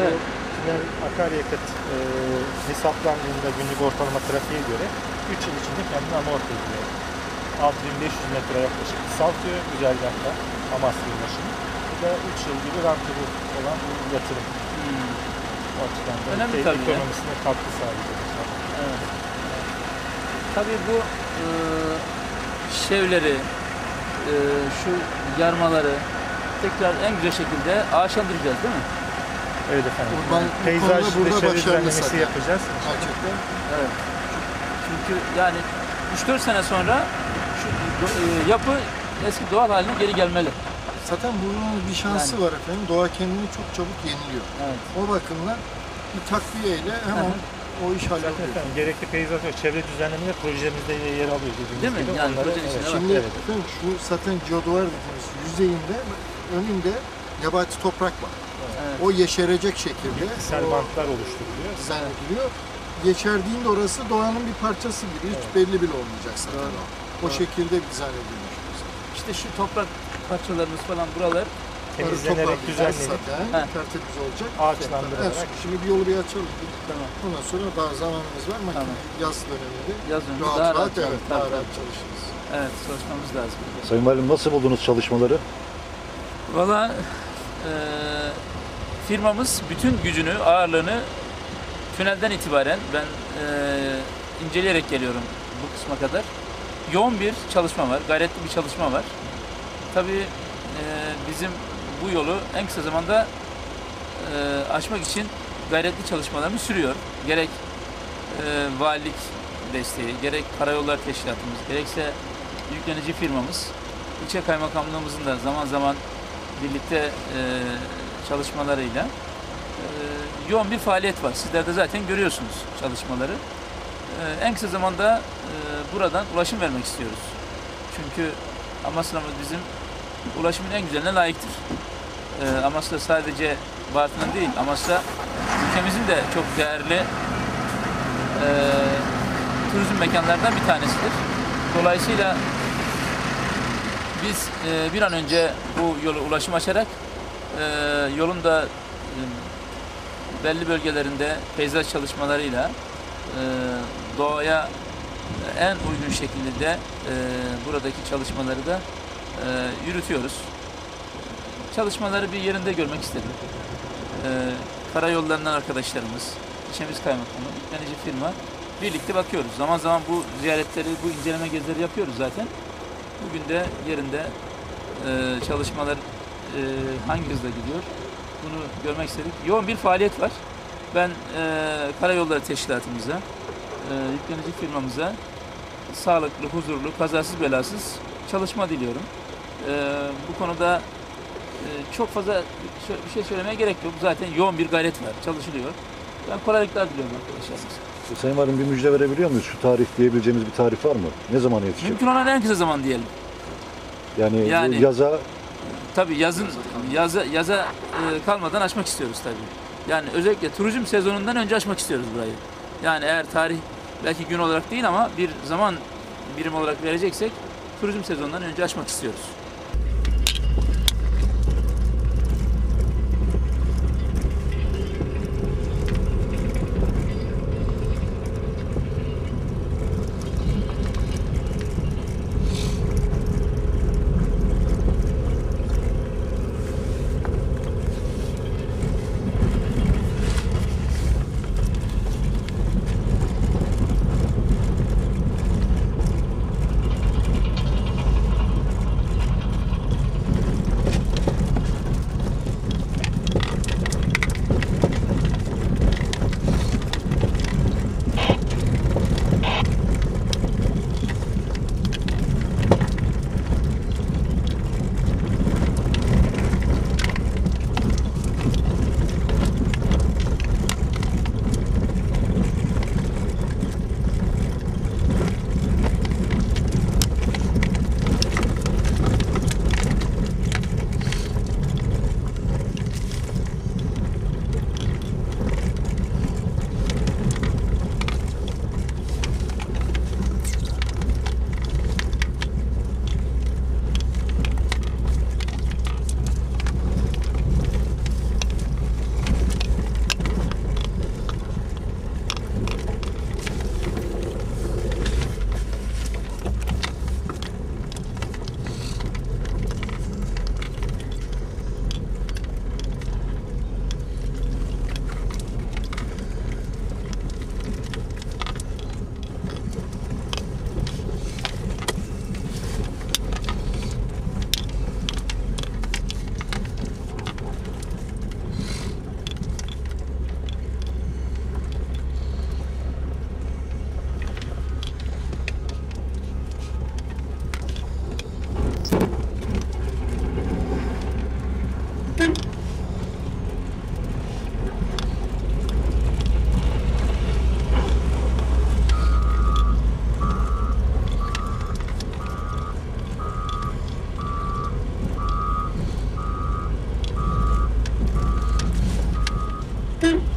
Evet. Yani akaryakıt e, hesaplandığında günlük ortalama trafiğe göre 3 yıl içinde kendini amorti ediyor. 6500 metre yaklaşık kısaltıyor güzergahta Amasya ulaşımı. Bu da 3 yıl gibi rantılı olan bir yatırım. Hmm. O açıdan da Önemli tabii ya. ekonomisine katkı sağlayacak. Evet. Tabii bu e, şevleri, e, şu yarmaları tekrar en güzel şekilde ağaçlandıracağız değil mi? Evet efendim. Kurban- Yani bu peyzaj konuda burada başarılı düzenlemesi zaten. yapacağız. Gerçekten. Evet. Çünkü yani 3-4 sene sonra şu do- e, yapı eski doğal haline geri gelmeli. Zaten bunun bir şansı Yani. var efendim. Doğa kendini çok çabuk yeniliyor. Evet. O bakımdan bir takviyeyle hemen o iş Zaten halloluyor. efendim gerekli peyzaj ve çevre düzenleme projemizde yer alıyor dediğimiz Değil mi? gibi. Yani Onları- projenin içinde evet, Şimdi evet. efendim şu zaten geoduvar dediğimiz yüzeyinde önünde yabani toprak var. Evet. O yeşerecek şekilde Sel o bantlar oluşturuluyor. ediliyor. Yeşerdiğinde orası doğanın bir parçası gibi hiç belli bile olmayacak zaten Doğru. o. O şekilde dizayn edilmiş. İşte şu toprak parçalarımız falan buralar Temizlenerek He. tertemiz olacak. Ağaçlandırılarak. Evet, şimdi bir yolu bir açalım. tamam. Ondan sonra daha zamanımız var. Makine Tamam. yaz döneminde Yaz önce rahat daha rahat, rahat, evet, daha rahat çalışırız. Evet çalışmamız lazım. Sayın Valim nasıl buldunuz çalışmaları? Valla firmamız bütün gücünü, ağırlığını tünelden itibaren ben e, inceleyerek geliyorum bu kısma kadar. Yoğun bir çalışma var, gayretli bir çalışma var. Tabii e, bizim bu yolu en kısa zamanda e, aşmak için gayretli çalışmalarımız sürüyor. Gerek e, valilik desteği, gerek karayollar teşkilatımız, gerekse yüklenici firmamız, ilçe kaymakamlığımızın da zaman zaman birlikte e, çalışmalarıyla e, yoğun bir faaliyet var. Sizler de zaten görüyorsunuz çalışmaları. E, en kısa zamanda e, buradan ulaşım vermek istiyoruz. Çünkü Amasra'mız bizim ulaşımın en güzeline layıktır. E, Amasra sadece Bartın'ın değil, Amasra ülkemizin de çok değerli e, turizm mekanlarından bir tanesidir. Dolayısıyla biz e, bir an önce bu yolu ulaşım açarak e, yolun da e, belli bölgelerinde peyzaj çalışmalarıyla e, doğaya en uygun şekilde de e, buradaki çalışmaları da e, yürütüyoruz. Çalışmaları bir yerinde görmek istedim. E, karayollarından arkadaşlarımız, ilçemiz kaymakamı, yüklenici firma birlikte bakıyoruz. Zaman zaman bu ziyaretleri, bu inceleme gezileri yapıyoruz zaten. Bugün de yerinde e, çalışmalar e, hangi hızla gidiyor bunu görmek istedik. Yoğun bir faaliyet var. Ben e, Karayolları Teşkilatımıza, e, yüklenici firmamıza sağlıklı, huzurlu, kazasız belasız çalışma diliyorum. E, bu konuda e, çok fazla bir şey söylemeye gerek yok. Zaten yoğun bir gayret var, çalışılıyor. Ben kolaylıklar diliyorum arkadaşlar. Sayın Valim bir müjde verebiliyor muyuz? Şu tarih diyebileceğimiz bir tarih var mı? Ne zaman yetişecek? Mümkün olan en kısa zaman diyelim. Yani, Yani- yaza Tabii yazın yaza yaza e, kalmadan açmak istiyoruz tabii. Yani özellikle turizm sezonundan önce açmak istiyoruz burayı. Yani eğer tarih belki gün olarak değil ama bir zaman birim olarak vereceksek turizm sezonundan önce açmak istiyoruz. Tamam.